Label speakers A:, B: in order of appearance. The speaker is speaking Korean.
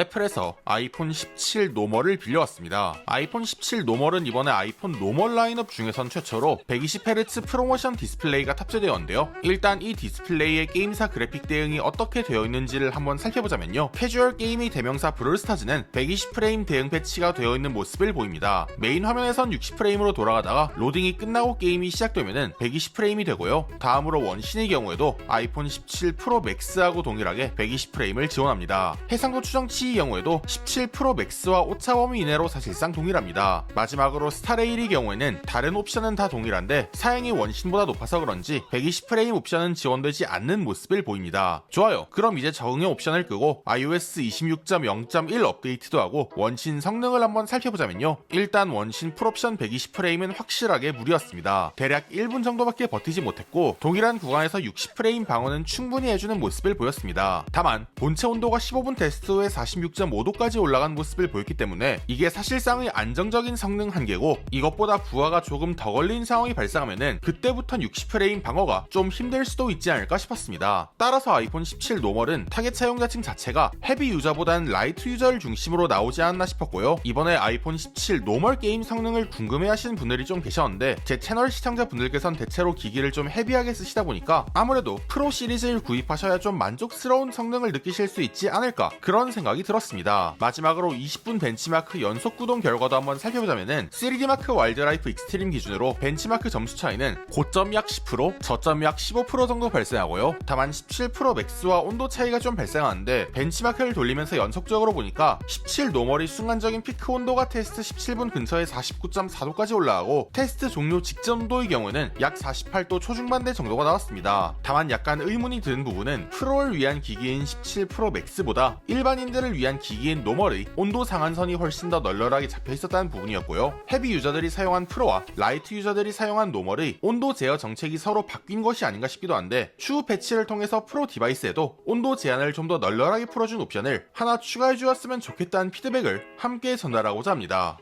A: 애플에서 아이폰 17 노멀을 빌려왔습니다. 아이폰 17 노멀은 이번에 아이폰 노멀 라인업 중에선 최초로 120Hz 프로모션 디스플레이가 탑재되었는데요. 일단 이 디스플레이의 게임사 그래픽 대응이 어떻게 되어 있는지를 한번 살펴보자면요. 캐주얼 게이밍 대명사 브롤스타즈는 120프레임 대응 패치가 되어 있는 모습을 보입니다. 메인 화면에선 60프레임으로 돌아가다가 로딩이 끝나고 게임이 시작되면은 120프레임이 되고요. 다음으로 원신의 경우에도 아이폰 17 프로 맥스하고 동일하게 120프레임을 지원합니다. 해상도 추정치 의 경우에도 17 프로 맥스와 오차 범위 이내로 사실상 동일합니다. 마지막으로 스타레일의 경우에는 다른 옵션은 다 동일한데 사양이 원신보다 높아서 그런지 120프레임 옵션은 지원되지 않는 모습을 보입니다. 좋아요. 그럼 이제 적응형 옵션을 끄고 iOS 26.0.1 업데이트도 하고 원신 성능을 한번 살펴보자면요. 일단 원신 풀옵션 120프레임은 확실하게 무리였습니다. 대략 1분 정도밖에 버티지 못했고 동일한 구간에서 60프레임 방어는 충분히 해주는 모습을 보였습니다. 다만 본체 온도가 15분 테스트 후에 46.5도까지 올라간 모습을 보였기 때문에 이게 사실상의 안정적인 성능 한계고 이것보다 부하가 조금 더 걸린 상황이 발생하면은 그때부턴 60프레임 방어가 좀 힘들 수도 있지 않을까 싶었습니다. 따라서 아이폰 17 노멀은 타겟 사용자층 자체가 헤비 유저보단 라이트 유저를 중심으로 나오지 않았나 싶었고요. 이번에 아이폰 17 노멀 게임 성능을 궁금해하시는 분들이 좀 계셨는데 제 채널 시청자 분들께선 대체로 기기를 좀 헤비하게 쓰시다 보니까 아무래도 프로 시리즈를 구입하셔야 좀 만족스러운 성능을 느끼실 수 있지 않을까 그런 생각이 들었습니다. 마지막으로 20분 벤치마크 연속 구동 결과도 한번 살펴보자면은 3D 마크 와일드라이프 익스트림 기준으로 벤치마크 점수 차이는 고점 약 10%, 저점 약 15% 정도 발생하고요. 다만 17 프로 맥스와 온도 차이가 좀 발생하는데 벤치마크를 돌리면서 연속적으로 보니까 17 노멀이 순간적인 피크 온도가 테스트 17분 근처에 49.4도까지 올라가고 테스트 종료 직전 온도의 경우는 약 48도 초중반대 정도가 나왔습니다. 다만 약간 의문이 드는 부분은 프로를 위한 기기인 17 프로 맥스보다 일반인들을 위한 기기인 노멀의 온도 상한선이 훨씬 더 널널하게 잡혀 있었다는 부분이었고요. 헤비 유저들이 사용한 프로와 라이트 유저들이 사용한 노멀의 온도 제어 정책이 서로 바뀐 것이 아닌가 싶기도 한데 추후 패치를 통해서 프로 디바이스에도 온도 제한을 좀 더 널널하게 풀어준 옵션을 하나 추가해 주었으면 좋겠다는 피드백을 함께 전달하고자 합니다.